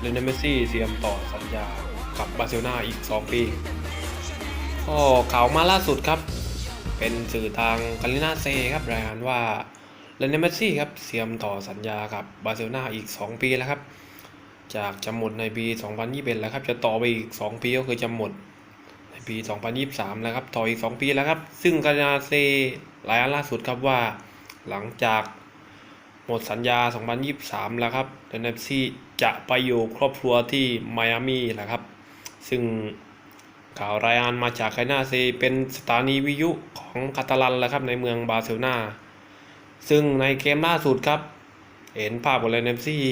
เลนเนลเมสซี่เตรียมต่อสัญญากับบาร์เซโลนาอีก 2 ปีก็ข่าวมาล่าสุดครับ เป็นสื่อทางกาลินาเซครับรายงานว่าเลนเนลเมสซี่ครับเตรียมต่อสัญญากับบาร์เซโลนาอีก 2 ปีแล้วครับ จากจะหมดในปี 2021 แล้วครับ จะต่อไปอีก 2 ปีก็คือจะหมดในปี 2023 แล้วครับ ต่ออีก 2 ปีแล้วครับ ซึ่งกาลินาเซรายงานล่าสุดครับว่า หลังจาก หมดสัญญา 2023 แล้วครับเดนเนปซี่จะไปอยู่ครอบครัวที่ไมอามี่แหละครับ ซึ่งข่าวรายงานมาจากไคนาเซเป็นสถานีวิทยุของคาตาลันแหละครับในเมืองบาร์เซโลนาซึ่งในเกมล่าสุดครับ เห็นภาพของเดนเนปซี่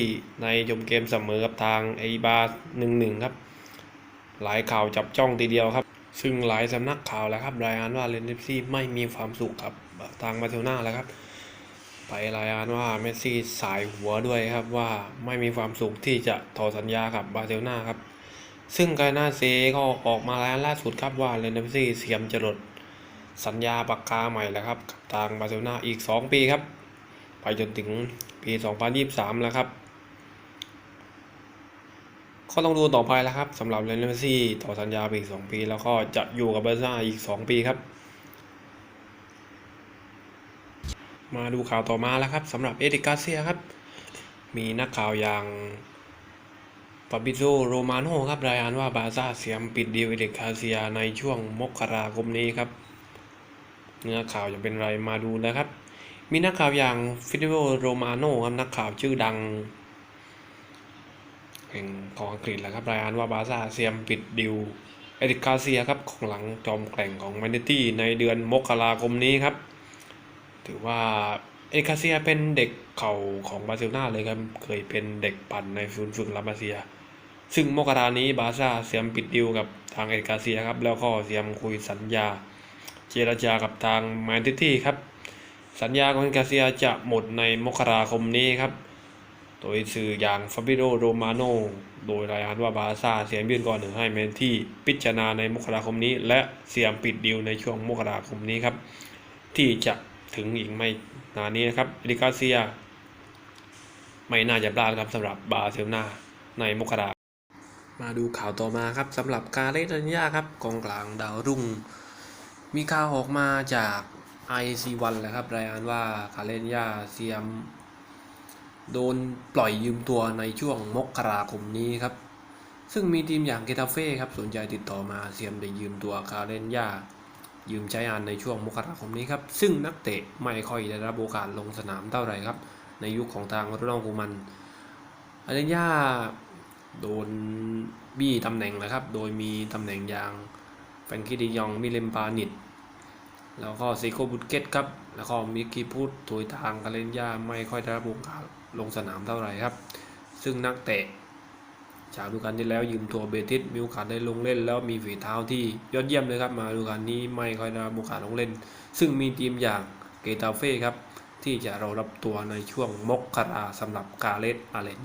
ในชมเกมเสมอกับทางไอบาหนึ่งหนึ่งครับ หลายข่าวจับจ้องทีเดียวครับ ซึ่งหลายสำนักข่าวแล้วครับรายงานว่าเดนเนปซี่ไม่มีความสุขกับทางบาร์เซโลนาแล้วครับ ไปรายงานว่าเมสซี่สายหัวด้วยครับว่าไม่มีความสุขที่จะต่อสัญญากับบาร์เซโลนาครับ ซึ่งกานาเซก็ออกมารายงานล่าสุดครับว่าเลนเมสซี่เสียมจะหลดสัญญาปากกาใหม่แล้วครับกับทางบาร์เซโลนาอีก 2 ปีครับ ไปจนถึงปี 2023 แล้วครับก็ต้องดูต่อไปแล้วครับสำหรับเลนเมสซี่ต่อสัญญาไปอีก 2 ปี แล้วก็จะอยู่กับบาร์เซโลนาอีก 2 ปีครับ มาดูข่าวต่อมาแล้วครับสำหรับเอริกาเซียครับ มีนักข่าวอย่างปาบิโซโรมาโนครับรายงานว่าบาซ่าเสียมปิดดีลเอริกาเซียในช่วงมกราคมนี้ครับ เนื้อข่าวจะเป็นไรมาดูนะครับ มีนักข่าวอย่างฟิลิโอโรมาโนครับนักข่าวชื่อดังแห่งของอังกฤษแหละครับรายงานว่าบาซ่าเสียมปิดดีลเอริกาเซียครับของหลังจอมแกร่งของแมนเนตี้ในเดือนมกราคมนี้ครับ ถือว่าเอริกาเซียเป็นเด็กเข่าของบาร์เซโลนาเลยครับ เคยเป็นเด็กปั่นในศูนย์ฝึกลามาเซีย ซึ่งมกรานี้บาซ่าเสียมปิดดิวกับทางเอริกาเซียครับ แล้วก็เสียมคุยสัญญา เจรจากับทางแมนซิตี้ครับ สัญญาของเอริกาเซียจะหมดในมกราคมนี้ครับ โดยสื่ออย่างฟาบิโ o โรมาโนโดยรายงานว่าบาซ่าเสียมยื่นก่อนหนึ่งให้แมนที่พิจารณาในมกราคมนี้ และเสียมปิดดิวในช่วงมกราคมนี้ครับ ที่จะ ถึงอีกไม่นานนี้นะครับเอริกาเซีย ไม่น่าจะพลาดครับสำหรับบาร์เซโลนาในมกรามาดูข่าวต่อมาครับสำหรับการเล่นรัญญาครับกองกลางดาวรุ่ง มีข่าวออกมาจาก IC1 แหละครับรายงานว่าคาเลนยาเซียม โดนปล่อยยืมตัวในช่วงมกราคมนี้ครับ ซึ่งมีทีมอย่างเกตาเฟ่ครับสนใจติดต่อมาเซียมได้ยืมตัวคาเลนยา ยืมใช้งานในช่วงมกราคมนี้ครับ ซึ่งนักเตะไม่ค่อยได้รับโอกาสลงสนามเท่าไหร่ครับ ในยุคของทางโรนัลกูมันอาเดนยาโดนบี้ตำแหน่งนะครับ โดยมีตำแหน่งอย่างแฟงกี้ดิยองมิเลมปานิดแล้วก็เซโกบุตเกตครับ แล้วก็มิกกี้พูดถอยทางกาเลนยาไม่ค่อยได้รับโอกาสลงสนามเท่าไหร่ครับ ซึ่งนักเตะ จากดูกันที่แล้วยืมตัวเบติสมีโอกาสได้ลงเล่น แล้วมีฝีเท้าที่ยอดเยี่ยมเลยครับ มาดูกันนี้ไม่ค่อยได้โอกาสลงเล่น ซึ่งมีทีมอย่างเกตาเฟ่ครับที่จะรอรับตัวในช่วงมกราสำหรับกาเลสอาเลน